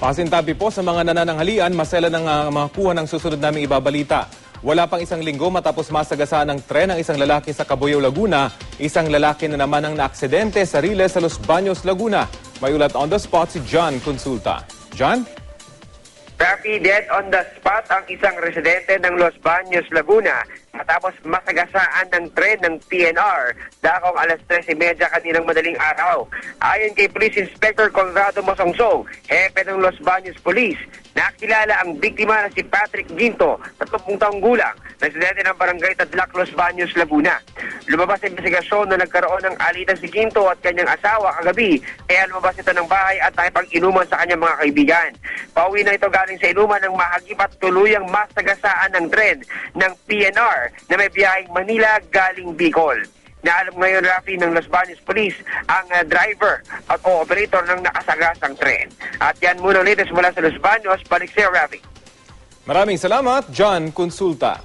Pasintabi po sa mga nanananghalian, masela ng uh, mga kuha ng susunod naming ibabalita. Wala pang isang linggo matapos masagasaan ng tren ang isang lalaki sa Cabuyao, Laguna. Isang lalaki na naman ang naaksidente sa Riles sa Los Baños, Laguna. May ulat on the spot si John Consulta. John? Rafi, dead on the spot ang isang residente ng Los Baños, Laguna matapos masagasaan ng tren ng PNR dakong alas 13.30 kaninang madaling araw. Ayon kay Police Inspector Conrado Mosongsong, hepe ng Los Baños Police, nakilala ang biktima na si Patrick Ginto, 30 taong gulang, residente ng barangay Tadlac, Los Baños, Laguna. Lumabas sa investigasyon na nagkaroon ng alitan si Ginto at kanyang asawa kagabi, kaya lumabas ito ng bahay at nakipag-inuman sa kanyang mga kaibigan. Pauwi na ito galing sa inuman ng mahagip at tuluyang masagasaan ng tren ng PNR na may biyaheng Manila galing Bicol. Naalam ngayon, Rafi, ng Los Baños Police ang uh, driver at operator ng nakasagasang tren. At yan muna latest mula sa Los Baños, balik sa'yo, Rafi. Maraming salamat, John Consulta.